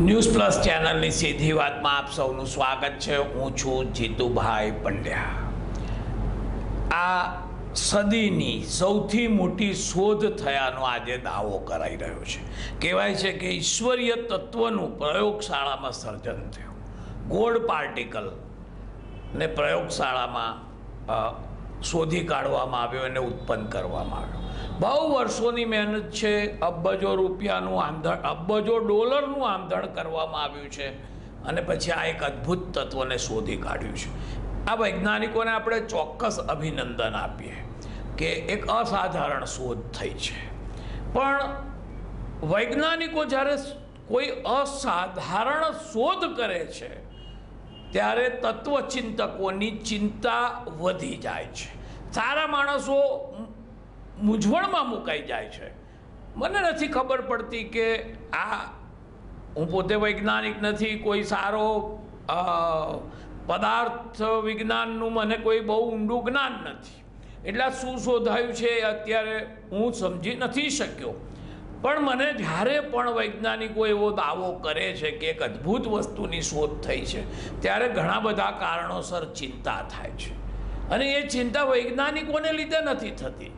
News plus ચેનલની સીધી વાતમાં આપ સૌનું સ્વાગત છે. હું છું જીતુભાઈ પંડ્યા. આ સદીની સૌથી મોટી શોધ થયાનો આજે દાવો કરાઈ રહ્યો છે. કહેવાય છે કે ઈશ્વરીય તત્વનું પ્રયોગશાળામાં સર્જન થયું. ગોલ્ડ પાર્ટિકલ ને પ્રયોગશાળામાં શોધી કાઢવામાં આવ્યો અને ઉત્પન્ન કરવામાં આવ્યો. બહુ વર્ષોની મહેનત છે અબજો રૂપિયાનું આંધણ, અબજો ડોલરનું આંધણ કરવામાં આવ્યું છે. અને પછી આ એક અદ્ભુત તત્વને શોધી કાઢ્યું છે. આ વૈજ્ઞાનિકોને આપણે ચોક્કસ અભિનંદન આપીએ કે એક અસાધારણ શોધ થઈ છે. પણ વૈજ્ઞાનિકો જ્યારે કોઈ અસાધારણ શોધ કરે છે, ત્યારે તત્વચિંતકોની ચિંતા વધી જાય છે. સારા માણસો મૂંઝવણમાં મુકાઈ જાય છે. મને નથી ખબર પડતી કે આ હું પોતે વૈજ્ઞાનિક નથી, કોઈ સારો પદાર્થ વિજ્ઞાનનું મને કોઈ બહુ ઊંડું જ્ઞાન નથી. એટલે શું શોધાયું છે અત્યારે હું સમજી નથી શક્યો. પણ મને જ્યારે પણ વૈજ્ઞાનિકો એવો દાવો કરે છે કે એક અદ્ભુત વસ્તુની શોધ થઈ છે, ત્યારે ઘણા બધા કારણોસર ચિંતા થાય છે. અને એ ચિંતા વૈજ્ઞાનિકોને લીધે નથી થતી.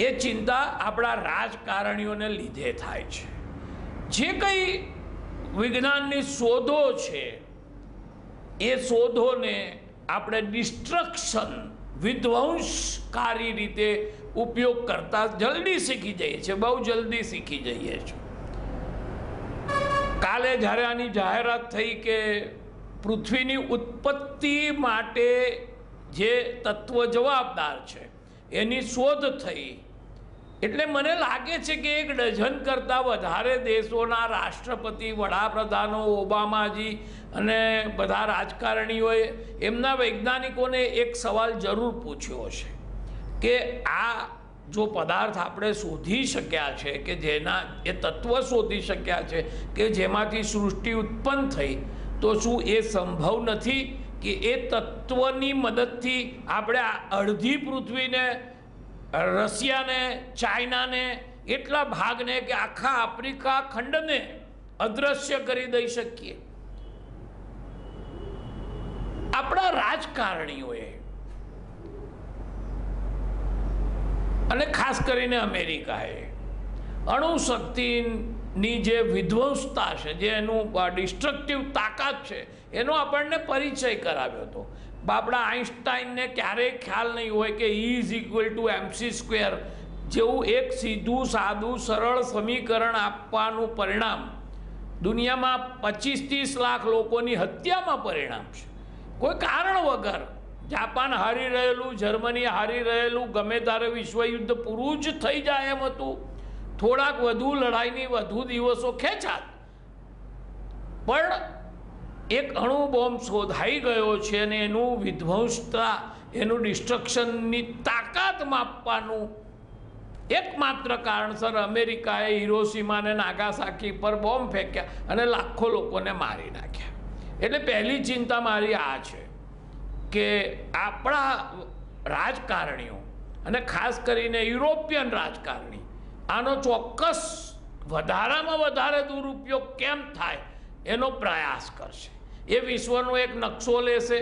એ ચિંતા આપણા રાજકારણીઓને લીધે થાય છે. જે કંઈ વિજ્ઞાનની શોધો છે, એ શોધોને આપણે ડિસ્ટ્રક્શન, વિધ્વંસકારી રીતે ઉપયોગ કરતા જલ્દી શીખી જઈએ છીએ, બહુ જલ્દી શીખી જઈએ છીએ. કાલે જ્યારે આની જાહેરાત થઈ કે પૃથ્વીની ઉત્પત્તિ માટે જે તત્વ જવાબદાર છે, એની શોધ થઈ એટલે મને લાગે છે કે એક ડઝન કરતાં વધારે દેશોના રાષ્ટ્રપતિ, વડાપ્રધાનો, ઓબામાજી અને બધા રાજકારણીઓએ એમના વૈજ્ઞાનિકોને એક સવાલ જરૂર પૂછ્યો હશે કે આ જો પદાર્થ આપણે શોધી શક્યા છે કે જેના, એ તત્વ શોધી શક્યા છે કે જેમાંથી સૃષ્ટિ ઉત્પન્ન થઈ, તો શું એ સંભવ નથી કે એ તત્વની મદદથી આપણે આ અડધી પૃથ્વીને રશિયાને, ચાઇનાને એટલા ભાગને કે આખા આફ્રિકા ખંડને અદ્રશ્ય કરી દઈ શકીએ. આપણા રાજકારણીઓએ અને ખાસ કરીને અમેરિકાએ અણુશક્તિની જે વિધ્વંસતા છે, જે એનું ડિસ્ટ્રક્ટિવ તાકાત છે, એનો આપણને પરિચય કરાવ્યો હતો. આપણા આઈન્સ્ટાઈનને ક્યારેય ખ્યાલ નહીં હોય કે E is equal to MC square જેવું એક સીધું, સાદું, સરળ સમીકરણ આપવાનું પરિણામ દુનિયામાં પચીસ ત્રીસ લાખ લોકોની હત્યામાં પરિણામ છે. કોઈ કારણ વગર જાપાન હારી રહેલું, જર્મની હારી રહેલું, ગમે ત્યારે વિશ્વયુદ્ધ પૂરું જ થઈ જાય એમ હતું. થોડાક વધુ લડાઈની વધુ દિવસો ખેંચાત. પણ એક અણુ બોમ્બ શોધાઈ ગયો છે અને એનું વિધ્વંસતા, એનું ડિસ્ટ્રક્શનની તાકાત માપવાનું એકમાત્ર કારણસર અમેરિકાએ હિરોસીમાને નાગાસાકી પર બોમ્બ ફેંક્યા અને લાખો લોકોને મારી નાખ્યા. એટલે પહેલી ચિંતા મારી આ છે કે આપણા રાજકારણીઓ અને ખાસ કરીને યુરોપિયન રાજકારણી, આનો ચોક્કસ વધારામાં વધારે દુરુપયોગ કેમ થાય એનો પ્રયાસ કરશે. એ વિશ્વનો એક નકશો લેશે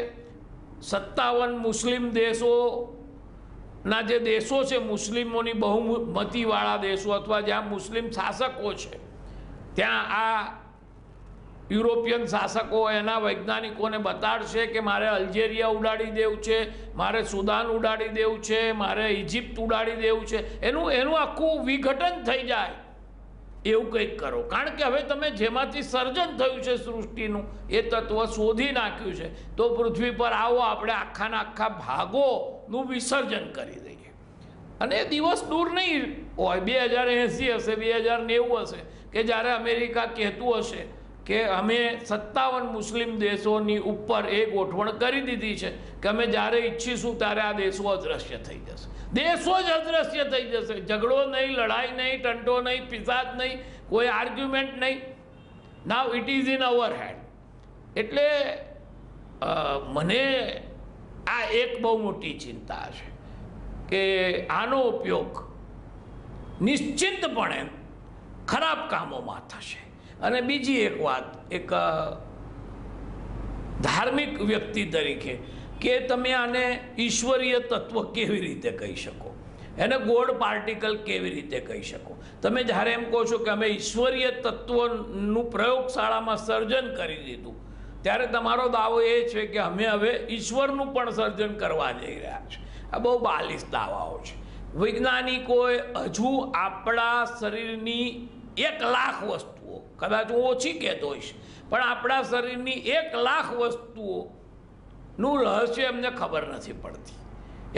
સત્તાવન મુસ્લિમ દેશોના જે દેશો છે, મુસ્લિમોની બહુમતીવાળા દેશો અથવા જ્યાં મુસ્લિમ શાસકો છે, ત્યાં આ યુરોપિયન શાસકો એના વૈજ્ઞાનિકોને બતાડશે કે મારે અલ્જેરિયા ઉડાડી દેવું છે, મારે સુદાન ઉડાડી દેવું છે, મારે ઇજિપ્ત ઉડાડી દેવું છે. એનું એનું આખું વિઘટન થઈ જાય. એવું કંઈક કરો. કારણ કે હવે તમે જેમાંથી સર્જન થયું છે સૃષ્ટિનું, એ તત્વ શોધી નાખ્યું છે. તો પૃથ્વી પર આવો, આપણે આખાના આખા ભાગોનું વિસર્જન કરી દઈએ. અને દિવસ દૂર નહીં હોય. બે હજાર એંસી હશે, બે હજાર નેવું હશે, કે જ્યારે અમેરિકા કહેતું હશે કે અમે સત્તાવન મુસ્લિમ દેશોની ઉપર એ ગોઠવણ કરી દીધી છે કે અમે જ્યારે ઈચ્છીશું ત્યારે આ દેશો અદ્રશ્ય થઈ જશે. દેશો જ અદ્રશ્ય થઈ જશે. ઝઘડો નહીં, લડાઈ નહીં, ટંટો નહીં પિસાદ નહીં, કોઈ આર્ગ્યુમેન્ટ નહીં. Now it is in our hand એટલે મને આ એક બહુ મોટી ચિંતા છે કે આનો ઉપયોગ નિશ્ચિતપણે ખરાબ કામોમાં થશે. અને બીજી એક વાત, એક ધાર્મિક વ્યક્તિ તરીકે કે તમે આને ઈશ્વરીય તત્વ કેવી રીતે કહી શકો? એને ગોડ પાર્ટિકલ કેવી રીતે કહી શકો? તમે જ્યારે એમ કહો છો કે અમે ઈશ્વરીય તત્વનું પ્રયોગશાળામાં સર્જન કરી દીધું, ત્યારે તમારો દાવો એ છે કે અમે હવે ઈશ્વરનું પણ સર્જન કરવા જઈ રહ્યા છે. આ બહુ બાલિશ દાવાઓ છે. વૈજ્ઞાનિકોએ હજુ આપણા શરીરની એક લાખ વસ્તુઓ. કદાચ હું ઓછી કહેતો હોઈશ. પણ આપણા શરીરની એક લાખ વસ્તુઓનું રહસ્ય એમને ખબર નથી પડતી.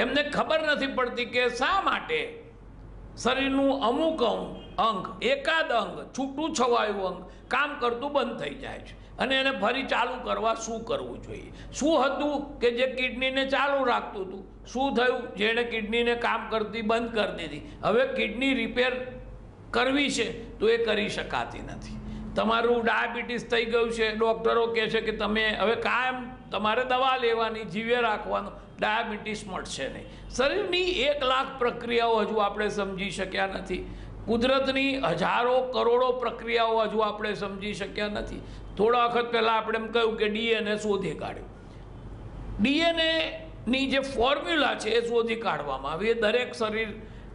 એમને ખબર નથી પડતી કે શા માટે શરીરનું અમુક અંગ અંગ, એકાદ અંગ, છૂટું છવાયું અંગ, કામ કરતું બંધ થઈ જાય છે. અને એને ફરી ચાલુ કરવા શું કરવું જોઈએ? શું હતું કે જે કિડનીને ચાલુ રાખતું હતું? શું થયું? જેણે કિડનીને કામ કરતી બંધ કરી દીધી. હવે કિડની રિપેર કરવી છે, તો એ કરી શકાતી નથી. તમારું ડાયાબિટીસ થઈ ગયું છે, ડૉક્ટરો કહે છે કે તમે હવે કાયમ તમારે દવા લેવાની, જીવે રાખવાનું, ડાયાબિટીસ મળશે નહીં. શરીરની એક લાખ પ્રક્રિયાઓ હજુ આપણે સમજી શક્યા નથી. કુદરતની હજારો કરોડો પ્રક્રિયાઓ હજુ આપણે સમજી શક્યા નથી. થોડા વખત પહેલાં આપણે એમ કહ્યું કે ડીએનએ શોધી કાઢ્યું. ડીએનએની જે ફોર્મ્યુલા છે એ શોધી કાઢવામાં આવી. એ દરેક શરીર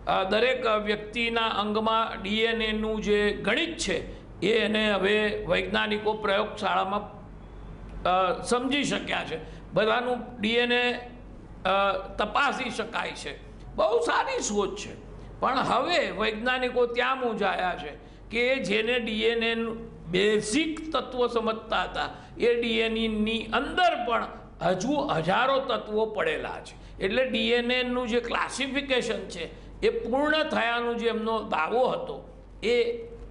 દરેક વ્યક્તિના અંગમાં ડીએનએનું જે ગણિત છે, એ એને હવે વૈજ્ઞાનિકો પ્રયોગશાળામાં સમજી શક્યા છે. બધાનું ડીએનએ તપાસી શકાય છે. બહુ સારી શોધ છે. પણ હવે વૈજ્ઞાનિકો ત્યાં મૂંઝાયા છે કે જેને ડીએનએનું બેઝિક તત્વો સમજતા હતા, એ ડીએનએની અંદર પણ હજુ હજારો તત્વો પડેલા છે. એટલે ડીએનએનું જે ક્લાસિફિકેશન છે એ પૂર્ણ થયાનું જે એમનો દાવો હતો, એ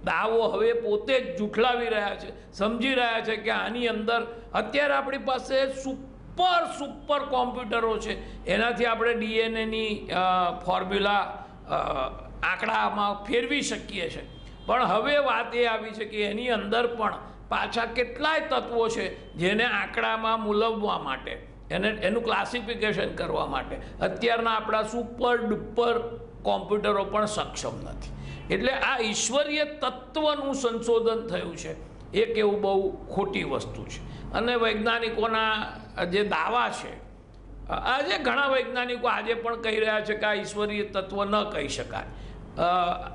દાવો હવે પોતે જ જૂઠલાવી રહ્યા છે. સમજી રહ્યા છે કે આની અંદર અત્યારે આપણી પાસે સુપર સુપર કોમ્પ્યુટરો છે. એનાથી આપણે ડીએનએની ફોર્મ્યુલા આંકડામાં ફેરવી શકીએ છીએ પણ હવે વાત એ આવી છે કે એની અંદર પણ પાછા કેટલાય તત્વો છે જેને આંકડામાં મૂલવવા માટે, એને, એનું ક્લાસિફિકેશન કરવા માટે. અત્યારના આપણા સુપર ડુપર કોમ્પ્યુટરો પણ સક્ષમ નથી. એટલે આ ઈશ્વરીય તત્વનું સંશોધન થયું છે. એ કેવું બહુ ખોટી વસ્તુ છે. અને વૈજ્ઞાનિકોના જે દાવા છે, આજે ઘણા વૈજ્ઞાનિકો આજે પણ કહી રહ્યા છે કે આ ઈશ્વરીય તત્વ ન કહી શકાય.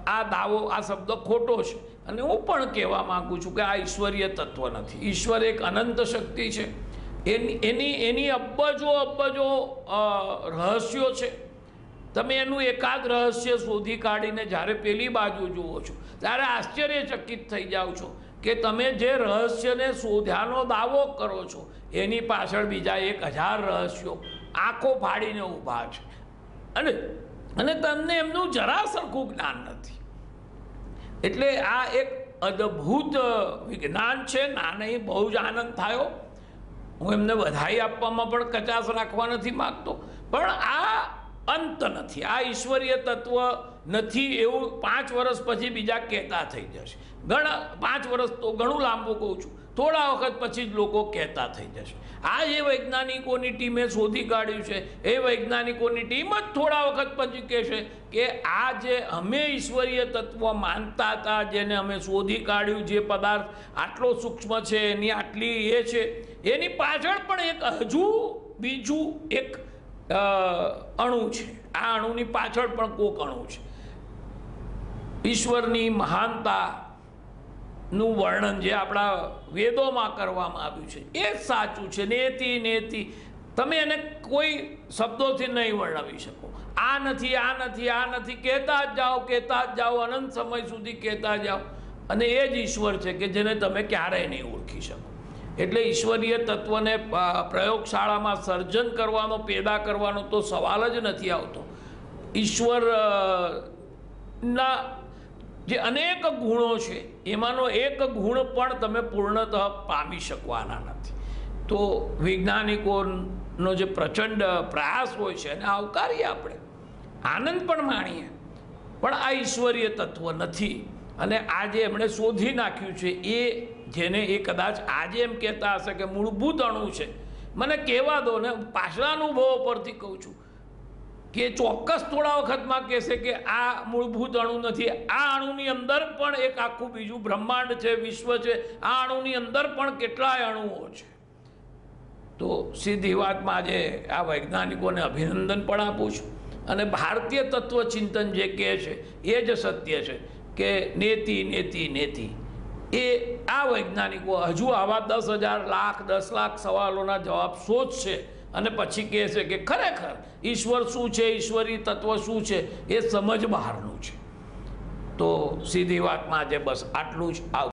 આ દાવો, આ શબ્દ ખોટો છે. અને હું પણ કહેવા માગું છું કે આ ઈશ્વરીય તત્વ નથી. ઈશ્વર એક અનંત શક્તિ છે. એની એની એની અબજો અબજો રહસ્યો છે. તમે એનું એકાદ રહસ્ય શોધી કાઢીને જ્યારે પેલી બાજુ જુઓ છો, ત્યારે આશ્ચર્યચકિત થઈ જાઓ છો કે તમે જે રહસ્યને શોધ્યાનો દાવો કરો છો, એની પાછળ બીજા એક હજાર રહસ્યો આંખો ફાડીને ઊભા છે. અને અને તમને એમનું જરા સરખું જ્ઞાન નથી. એટલે આ એક અદ્ભુત વિજ્ઞાન છે નાને બહુ જ આનંદ થયો. હું એમને વધાઈ આપવામાં પણ કચાશ રાખવા નથી માગતો. પણ આ અંત નથી. આ ઈશ્વરીય તત્વ નથી એવું પાંચ વર્ષ પછી બીજા કહેતા થઈ જશે. ઘણા પાંચ વર્ષ તો ઘણું લાંબુ કહું છું. થોડા વખત પછી જ લોકો કહેતા થઈ જશે. આ જે વૈજ્ઞાનિકોની ટીમે શોધી કાઢ્યું છે, એ વૈજ્ઞાનિકોની ટીમ જ થોડા વખત પછી કહેશે કે આ જે અમે ઈશ્વરીય તત્વ માનતા હતા, જેને અમે શોધી કાઢ્યું, જે પદાર્થ આટલો સૂક્ષ્મ છે, એની આટલી એ છે, એની પાછળ પણ એક હજુ બીજું એક અણુ છે. આ અણુની પાછળ પણ કોક અણુ છે. ઈશ્વરની મહાનતાનું વર્ણન જે આપણા વેદોમાં કરવામાં આવ્યું છે, એ જ સાચું છે. નેતિ નેતિ. તમે એને કોઈ શબ્દોથી નહીં વર્ણવી શકો. આ નથી આ નથી આ નથી. કહેતા જ જાઓ, કહેતા જ જાઓ. અનંત સમય સુધી કહેતા જાઓ. અને એ જ ઈશ્વર છે કે જેને તમે ક્યારેય નહીં ઓળખી શકો. એટલે ઈશ્વરીય તત્વને પ્રયોગશાળામાં સર્જન કરવાનો, પેદા કરવાનો તો સવાલ જ નથી આવતો. ઈશ્વરના જે અનેક ગુણો છે, એમાંનો એક ગુણ પણ તમે પૂર્ણતઃ પામી શકવાના નથી. તો વૈજ્ઞાનિકોનો જે પ્રચંડ પ્રયાસ હોય છે, એને આવકારીએ આપણે. આનંદ પણ માણીએ. પણ આ ઈશ્વરીય તત્વ નથી. અને આ જે એમણે શોધી નાખ્યું છે, એ જેને એ કદાચ આજે એમ કહેતા હશે કે મૂળભૂત અણુ છે. મને કહેવા દો ને પાછલા અનુભવો પરથી કહું છું કે ચોક્કસ થોડા વખતમાં કહેશે કે આ મૂળભૂત અણુ નથી. આ અણુની અંદર પણ એક આખું બીજું બ્રહ્માંડ છે, વિશ્વ છે. આ અણુની અંદર પણ કેટલાય અણુઓ છે. તો સીધી વાતમાં આજે આ વૈજ્ઞાનિકોને અભિનંદન પણ આપું છું. અને ભારતીય તત્વચિંતન જે કહે છે, એ જ સત્ય છે કે નેતિ નેતિ નેતિ. એ આ વૈજ્ઞાનિકો હજુ આવા દસ હજાર લાખ, દસ લાખ સવાલોના જવાબ શોધશે અને પછી કહે છે કે ખરેખર ઈશ્વર શું છે, ઈશ્વરી તત્વ શું છે, એ સમજ બહારનું છે. તો સીધી વાતમાં આજે બસ આટલું જ. આવ